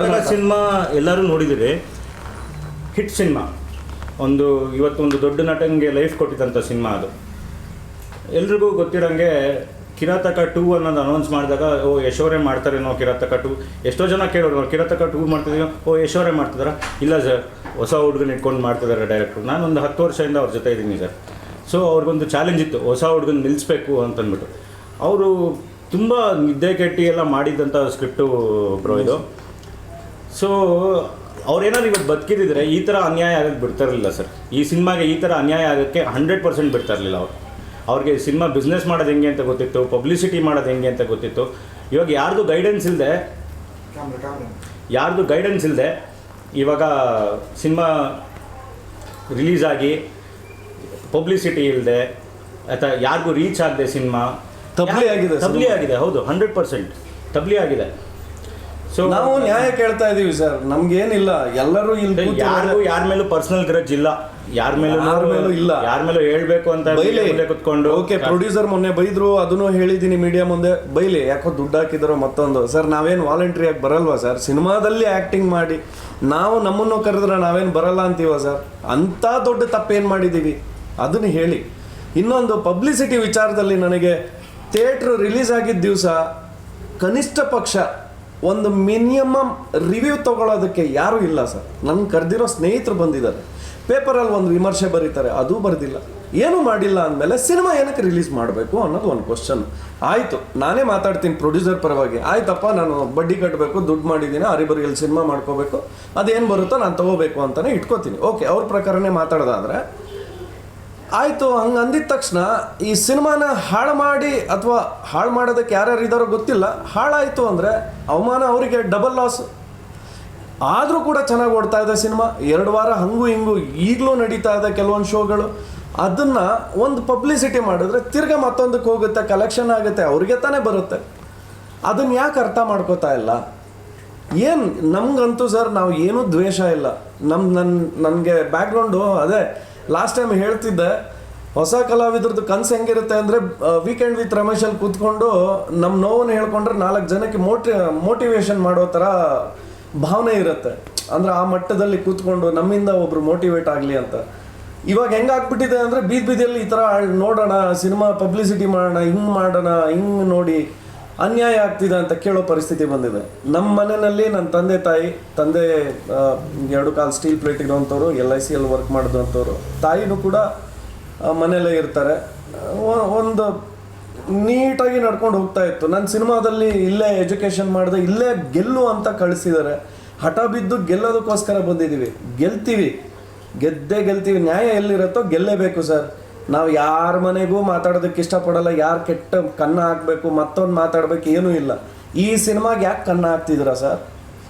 Cinema ಎಲ್ಲರೂ ನೋಡಿದಿರಿ. Hit cinema. ಒಂದು ಇವತ್ತೊಂದು ದೊಡ್ಡ ನಟನಿಗೆ ಲೈಫ್ ಕೊಟ್ಟಿದ್ದಂಥ ಸಿನಿಮಾ ಅದು. ಎಲ್ರಿಗೂ ಗೊತ್ತಿರೋಂಗೆ ಕಿರಾತಕ ಟೂ ಅನ್ನೋದು ಅನೌನ್ಸ್ ಮಾಡಿದಾಗ, ಓ, ಯಶೋರೇ ಮಾಡ್ತಾರೇನೋ ಕಿರಾತಕ ಟೂ. ಎಷ್ಟೋ ಜನ ಕೇಳೋರು ಕಿರಾತಕ ಟೂ ಮಾಡ್ತಿದ್ದೀವಿ ಓ, ಯಶೋರೇ ಮಾಡ್ತಿದಾರ? ಇಲ್ಲ ಸರ್, ಹೊಸ ಹುಡುಗನ ಇಟ್ಕೊಂಡು ಮಾಡ್ತಿದ್ದಾರೆ ಡೈರೆಕ್ಟ್ರು ಒಂದು ಹತ್ತು ವರ್ಷದಿಂದ ಅವ್ರ ಜೊತೆ ಇದ್ದೀನಿ ಸರ್. ಸೊ ಅವ್ರಿಗೊಂದು ಚಾಲೆಂಜ್ ಇತ್ತು, ಹೊಸ ಹುಡುಗನ ನಿಲ್ಲಿಸ್ಬೇಕು ಅಂತಂದ್ಬಿಟ್ಟು. ಅವರು ತುಂಬ ನಿದ್ದೆ ಕೆಟ್ಟಿ ಎಲ್ಲ ಮಾಡಿದ್ದಂಥ ಸ್ಕ್ರಿಪ್ಟು ಬ್ರೋ ಇದು. ಸೊ ಅವ್ರೇನಾದ್ರು ಇವತ್ತು ಬದುಕಿದ್ರೆ ಈ ಥರ ಅನ್ಯಾಯ ಆಗಕ್ಕೆ ಬಿಡ್ತಾ ಇರಲಿಲ್ಲ ಸರ್. ಈ ಸಿನಿಮಾಗೆ ಈ ಥರ ಅನ್ಯಾಯ ಆಗೋಕ್ಕೆ ಹಂಡ್ರೆಡ್ ಪರ್ಸೆಂಟ್ ಬಿಡ್ತಾ ಇರಲಿಲ್ಲ ಅವ್ರು. ಅವ್ರಿಗೆ ಸಿನಿಮಾ ಬಿಸ್ನೆಸ್ ಮಾಡೋದು ಹೆಂಗೆ ಅಂತ ಗೊತ್ತಿತ್ತು ಪಬ್ಲಿಸಿಟಿ ಮಾಡೋದು ಹೆಂಗೆ ಅಂತ ಗೊತ್ತಿತ್ತು. ಇವಾಗ ಯಾರ್ದು ಗೈಡೆನ್ಸ್ ಇಲ್ಲದೆ ಯಾರ್ದು ಗೈಡೆನ್ಸ್ ಇಲ್ಲದೆ ಇವಾಗ ಸಿನಿಮಾ ರಿಲೀಸ್ ಆಗಿ ಪಬ್ಲಿಸಿಟಿ ಇಲ್ಲದೆ ಅಥವಾ ಯಾರಿಗೂ ರೀಚ್ ಆಗದೆ ಸಿನಿಮಾ ತಬ್ಲಿ ಆಗಿದೆ ತಬ್ಲಿ ಆಗಿದೆ ಹೌದು ಹಂಡ್ರೆಡ್ ಪರ್ಸೆಂಟ್ ತಬ್ಲಿ ಆಗಿದೆ. ಸೊ ನಾವು ನ್ಯಾಯ ಕೇಳ್ತಾ ಇದೀವಿ ಸರ್ ನಮ್ಗೇನಿಲ್ಲ. ಎಲ್ಲರೂ ಇಲ್ಲಿ ಯಾರು ಯಾರಿಗೂ ಯಾರ ಮೇಲೂ ಪರ್ಸನಲ್ ಗ್ರಜ್ ಇಲ್ಲ. ಯಾರ ಮೇಲೂ ಯಾರ ಮೇಲೂ ಇಲ್ಲ. ಯಾರ ಮೇಲೂ ಹೇಳ್ಬೇಕು ಅಂತ ಬೈಲಿ. ಕುತ್ಕೊಂಡು. ಓಕೆ ಪ್ರೊಡ್ಯೂಸರ್ ಮೊನ್ನೆ ಬೈದ್ರು ಅದನ್ನು ಹೇಳಿದ್ದೀನಿ ಮೀಡಿಯಾ ಮುಂದೆ. ಬೈಲಿ ಯಾಕೋ ದುಡ್ಡು ಹಾಕಿದ್ರು ಮತ್ತೊಂದು. ಸರ್ ನಾವೇನು ವಾಲಂಟ್ರಿ ಆಗಿ ಬರಲ್ವಾ ಸರ್ ಸಿನಿಮಾದಲ್ಲಿ ಆಕ್ಟಿಂಗ್ ಮಾಡಿ ನಾವು ನಮ್ಮನ್ನು ಕರೆದ್ರೆ ನಾವೇನು ಬರಲ್ಲ ಅಂತೀವ ಸರ್ ಅಂಥ ದೊಡ್ಡ ತಪ್ಪೇನು ಮಾಡಿದ್ದೀವಿ ಅದನ್ನು ಹೇಳಿ. ಇನ್ನೊಂದು ಪಬ್ಲಿಸಿಟಿ ವಿಚಾರದಲ್ಲಿ ನನಗೆ ಥಿಯೇಟ್ರ್ ರಿಲೀಸ್ ಆಗಿದ್ದ ದಿವಸ ಕನಿಷ್ಠ ಪಕ್ಷ ಒಂದು ಮಿನಿಮಮ್ ರಿವ್ಯೂ ತಗೊಳ್ಳೋದಕ್ಕೆ ಯಾರೂ ಇಲ್ಲ ಸರ್. ನನ್ನ ಕರೆದಿರೋ ಸ್ನೇಹಿತರು ಬಂದಿದ್ದಾರೆ. ಪೇಪರಲ್ಲಿ ಒಂದು ವಿಮರ್ಶೆ ಬರೀತಾರೆ, ಅದು ಬರೆದಿಲ್ಲ. ಏನೂ ಮಾಡಿಲ್ಲ ಅಂದಮೇಲೆ ಸಿನಿಮಾ ಏನಕ್ಕೆ ರಿಲೀಸ್ ಮಾಡಬೇಕು ಅನ್ನೋದು ಒಂದು ಕ್ವಶನ್ ಆಯಿತು, ನಾನೇ ಮಾತಾಡ್ತೀನಿ ಪ್ರೊಡ್ಯೂಸರ್ ಪರವಾಗಿ. ಆಯ್ತಪ್ಪ, ನಾನು ಬಡ್ಡಿ ಕಟ್ಟಬೇಕು ದುಡ್ಡು ಮಾಡಿದ್ದೀನಿ ಅರಿಬರಿಯಲ್ಲಿ ಸಿನಿಮಾ ಮಾಡ್ಕೋಬೇಕು, ಅದೇನು ಬರುತ್ತೋ ನಾನು ತಗೋಬೇಕು ಅಂತಲೇ ಇಟ್ಕೋತೀನಿ. ಓಕೆ, ಅವ್ರ ಪ್ರಕಾರನೇ ಮಾತಾಡೋದಾದ್ರೆ ಆಯಿತು, ಹಂಗೆ ಅಂದಿದ ತಕ್ಷಣ ಈ ಸಿನಿಮಾನ ಹಾಳು ಮಾಡಿ ಅಥವಾ ಹಾಳು ಮಾಡೋದಕ್ಕೆ ಯಾರ್ಯಾರು ಇದಾರೋ ಗೊತ್ತಿಲ್ಲ. ಹಾಳಾಯಿತು ಅಂದರೆ ಅವಮಾನ ಅವರಿಗೆ ಡಬಲ್ ಲಾಸ್ ಆದರೂ ಕೂಡ ಚೆನ್ನಾಗಿ ಓಡ್ತಾ ಇದೆ ಸಿನಿಮಾ. ಎರಡು ವಾರ ಹಂಗೂ ಹಿಂಗೂ ಈಗಲೂ ನಡೀತಾ ಇದೆ ಕೆಲವೊಂದು ಶೋಗಳು. ಅದನ್ನು ಒಂದು ಪಬ್ಲಿಸಿಟಿ ಮಾಡಿದ್ರೆ ತಿರ್ಗಾ ಮತ್ತೊಂದಕ್ಕೆ ಹೋಗುತ್ತೆ ಕಲೆಕ್ಷನ್ ಆಗುತ್ತೆ, ಅವ್ರಿಗೆ ತಾನೇ ಬರುತ್ತೆ. ಅದನ್ನು ಯಾಕೆ ಅರ್ಥ ಮಾಡ್ಕೋತಾ ಇಲ್ಲ? ಏನು ನಮಗಂತೂ ಸರ್ ನಾವು ಏನೂ ದ್ವೇಷ ಇಲ್ಲ. ನಮ್ಮ ನನ್ನ ನನಗೆ ಬ್ಯಾಕ್ಗ್ರೌಂಡು ಅದೇ. ಲಾಸ್ಟ್ ಟೈಮ್ ಹೇಳ್ತಿದ್ದೆ, ಹೊಸ ಕಲಾವಿದ್ರದ್ದು ಕನಸು ಹೆಂಗಿರುತ್ತೆ ಅಂದರೆ ವೀಕೆಂಡ್ ವಿತ್ ರಮೇಶಲ್ಲಿ ಕೂತ್ಕೊಂಡು ನಮ್ಮ ನೋವನ್ನು ಹೇಳ್ಕೊಂಡ್ರೆ ನಾಲ್ಕು ಜನಕ್ಕೆ ಮೋಟಿ ಮೋಟಿವೇಶನ್ ಮಾಡೋ ಥರ ಭಾವನೆ ಇರುತ್ತೆ. ಅಂದರೆ ಆ ಮಟ್ಟದಲ್ಲಿ ಕೂತ್ಕೊಂಡು ನಮ್ಮಿಂದ ಒಬ್ರು ಮೋಟಿವೇಟ್ ಆಗಲಿ ಅಂತ. ಇವಾಗ ಹೆಂಗಾಗ್ಬಿಟ್ಟಿದೆ ಅಂದರೆ, ಬೀದಿ ಬೀದಿಯಲ್ಲಿ ಈ ಥರ ನೋಡೋಣ, ಸಿನಿಮಾ ಪಬ್ಲಿಸಿಟಿ ಮಾಡೋಣ, ಹಿಂಗೆ ಮಾಡೋಣ, ಹಿಂಗೆ ನೋಡಿ ಅನ್ಯಾಯ ಆಗ್ತಿದೆ ಅಂತ ಕೇಳೋ ಪರಿಸ್ಥಿತಿ ಬಂದಿದೆ. ನಮ್ಮ ಮನೆಯಲ್ಲಿ ನನ್ನ ತಂದೆ ತಾಯಿ, ತಂದೆ ಎರಡು ಕಾಲು steel plate ಇರೋವಂಥವ್ರು L I C L work ಮಾಡಿದಂಥವ್ರು ತಾಯಿನೂ ಕೂಡ ಮನೆಯಲ್ಲೇ ಇರ್ತಾರೆ. ಒಂದು ನೀಟಾಗಿ ನಡ್ಕೊಂಡು ಹೋಗ್ತಾ ಇತ್ತು. ನನ್ನ ಸಿನಿಮಾದಲ್ಲಿ ಇಲ್ಲೇ ಎಜುಕೇಷನ್ ಮಾಡಿದೆ, ಇಲ್ಲೇ ಗೆಲ್ಲು ಅಂತ ಕಳಿಸಿದ್ದಾರೆ. ಹಠ ಬಿದ್ದು ಗೆಲ್ಲೋದಕ್ಕೋಸ್ಕರ ಬಂದಿದ್ದೀವಿ. ಗೆಲ್ತೀವಿ. ಗೆದ್ದೇ ಗೆಲ್ತೀವಿ. ನ್ಯಾಯ ಎಲ್ಲಿರುತ್ತೋ ಗೆಲ್ಲೇಬೇಕು ಸರ್. ನಾವು ಯಾರ ಮನೆಗೂ ಮಾತಾಡೋದಕ್ಕೆ ಇಷ್ಟಪಡಲ್ಲ, ಯಾರು ಕೆಟ್ಟ ಕನ್ನ ಹಾಕಬೇಕು, ಮತ್ತೊಂದು ಮಾತಾಡ್ಬೇಕು ಏನೂ ಇಲ್ಲ. ಈ ಸಿನಿಮಾಗೆ ಯಾಕೆ ಕನ್ನ ಹಾಕ್ತಿದ್ದೀರಾ ಸರ್?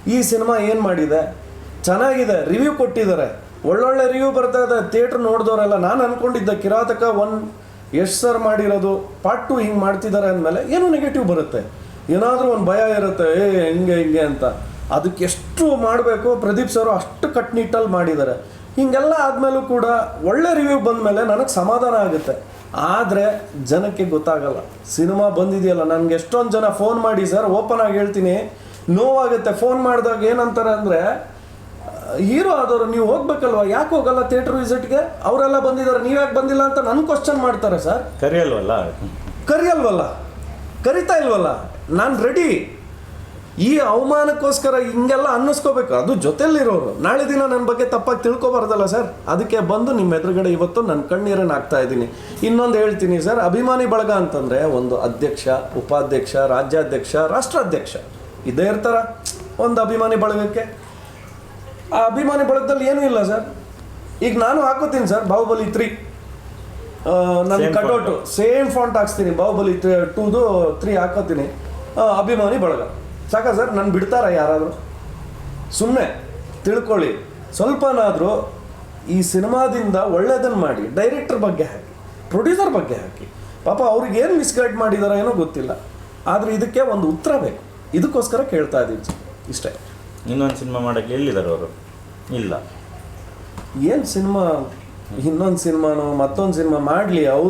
ಈ ಸಿನಿಮಾ ಏನು ಮಾಡಿದೆ? ಚೆನ್ನಾಗಿದೆ ರಿವ್ಯೂ ಕೊಟ್ಟಿದ್ದಾರೆ. ಒಳ್ಳೊಳ್ಳೆ ರಿವ್ಯೂ ಬರ್ತಾ ಇದೆ ಥಿಯೇಟ್ರ್ ನೋಡಿದವರೆಲ್ಲ. ನಾನು ಅಂದ್ಕೊಂಡಿದ್ದೆ ಕಿರಾತಕ ಒನ್ ಎಷ್ಟು ಸರ್ ಮಾಡಿರೋದು ಪಾರ್ಟ್ ಟು ಹಿಂಗೆ ಮಾಡ್ತಿದ್ದಾರೆ ಅಂದಮೇಲೆ ಏನೋ ನೆಗೆಟಿವ್ ಬರುತ್ತೆ. ಏನಾದರೂ ಒಂದು ಭಯ ಇರುತ್ತೆ, ಏ, ಹೆಂಗೆ, ಹಿಂಗೆ ಅಂತ. ಅದಕ್ಕೆ ಎಷ್ಟು ಮಾಡಬೇಕು? ಪ್ರದೀಪ್ ಸರ್ ಅಷ್ಟು ಕಟ್ನಿಟ್ಟಲ್ಲಿ ಮಾಡಿದ್ದಾರೆ. ಹಿಂಗೆಲ್ಲ ಆದಮೇಲೂ ಕೂಡ ಒಳ್ಳೆ ರಿವ್ಯೂ ಬಂದಮೇಲೆ ನನಗೆ ಸಮಾಧಾನ ಆಗುತ್ತೆ. ಆದರೆ ಜನಕ್ಕೆ ಗೊತ್ತಾಗಲ್ಲ. ಸಿನಿಮಾ ಬಂದಿದೆಯಲ್ಲ ನನಗೆ ಎಷ್ಟೊಂದು ಜನ ಫೋನ್ ಮಾಡಿ ಸರ್ ಓಪನ್ ಆಗಿ ಹೇಳ್ತೀನಿ. ನೋವಾಗುತ್ತೆ. ಫೋನ್ ಮಾಡಿದಾಗ ಏನಂತಾರೆ ಅಂದರೆ ಹೀರೋ ಆದವರು ನೀವು ಹೋಗ್ಬೇಕಲ್ವ? ಯಾಕೆ ಹೋಗಲ್ಲ ಥಿಯೇಟರ್ ವಿಸಿಟ್ಗೆ ಅವರೆಲ್ಲ ಬಂದಿದ್ದಾರೆ. ನೀವು ಯಾಕೆ ಬಂದಿಲ್ಲ ಅಂತ ನನ್ನ ಕ್ವಶನ್ ಮಾಡ್ತಾರೆ ಸರ್. ಕರಿಯಲ್ವಲ್ಲ? ಕರಿಯಲ್ವಲ್ಲ. ಕರಿತಾ ಇಲ್ವಲ್ಲ. ನಾನು ರೆಡಿ ಈ ಅವಮಾನಕ್ಕೋಸ್ಕರ ಹಿಂಗೆಲ್ಲ ಅನ್ನಿಸ್ಕೋಬೇಕು. ಅದು ಜೊತೆಲಿರೋರು ನಾಳೆ ದಿನ ನನ್ನ ಬಗ್ಗೆ ತಪ್ಪಾಗಿ ತಿಳ್ಕೊಬಾರ್ದಲ್ಲ ಸರ್. ಅದಕ್ಕೆ ಬಂದು ನಿಮ್ಮ ಎದುರುಗಡೆ ಇವತ್ತು ನನ್ನ ಕಣ್ಣೀರನ್ನು ಹಾಕ್ತಾ ಇದ್ದೀನಿ. ಇನ್ನೊಂದು ಹೇಳ್ತೀನಿ ಸರ್. ಅಭಿಮಾನಿ ಬಳಗ ಅಂತಂದರೆ ಒಂದು ಅಧ್ಯಕ್ಷ ಉಪಾಧ್ಯಕ್ಷ ರಾಜ್ಯಾಧ್ಯಕ್ಷ ರಾಷ್ಟ್ರಾಧ್ಯಕ್ಷ. ಇದೇ ಇರ್ತಾರ ಒಂದು ಅಭಿಮಾನಿ ಬಳಗಕ್ಕೆ. ಆ ಅಭಿಮಾನಿ ಬಳಗದಲ್ಲಿ ಏನೂ ಇಲ್ಲ ಸರ್. ಈಗ ನಾನು ಹಾಕೋತೀನಿ ಸರ್. ಬಾಹುಬಲಿ ತ್ರೀ. ನನ್ನ Same ಕಟೌಟು. ಸೇಮ್ ಫಾಂಟ್ ಹಾಕ್ಸ್ತೀನಿ. ಬಾಹುಬಲಿ ಟೂದು ತ್ರೀ ಹಾಕೋತೀನಿ. ಅಭಿಮಾನಿ ಬಳಗ. ಸಾಕ ಸರ್ ನಾನು ಬಿಡ್ತಾರ ಯಾರಾದರೂ? ಸುಮ್ಮನೆ ತಿಳ್ಕೊಳ್ಳಿ. ಸ್ವಲ್ಪನಾದರೂ ಈ ಸಿನಿಮಾದಿಂದ ಒಳ್ಳೇದನ್ನು ಮಾಡಿ ಡೈರೆಕ್ಟರ್ ಬಗ್ಗೆ ಹಾಕಿ ಪ್ರೊಡ್ಯೂಸರ್ ಬಗ್ಗೆ ಹಾಕಿ. ಪಾಪ ಅವ್ರಿಗೆ ಏನು ಮಿಸ್ಗೈಡ್ ಮಾಡಿದಾರೋ ಏನೋ ಗೊತ್ತಿಲ್ಲ. ಆದರೆ ಇದಕ್ಕೆ ಒಂದು ಉತ್ತರ ಬೇಕು. ಇದಕ್ಕೋಸ್ಕರ ಕೇಳ್ತಾ ಇದ್ದೀನಿ ಸರ್ ಇಷ್ಟೇ. ಇನ್ನೊಂದು ಸಿನಿಮಾ ಮಾಡೋಕ್ಕೆ ಎಲ್ಲಿದ್ದಾರೆ ಅವರು? ಇಲ್ಲ. ಏನು ಸಿನಿಮಾ ಇನ್ನೊಂದು ಸಿನಿಮಾನೋ ಮತ್ತೊಂದು ಸಿನಿಮಾ ಮಾಡಲಿ ಅವ್ರು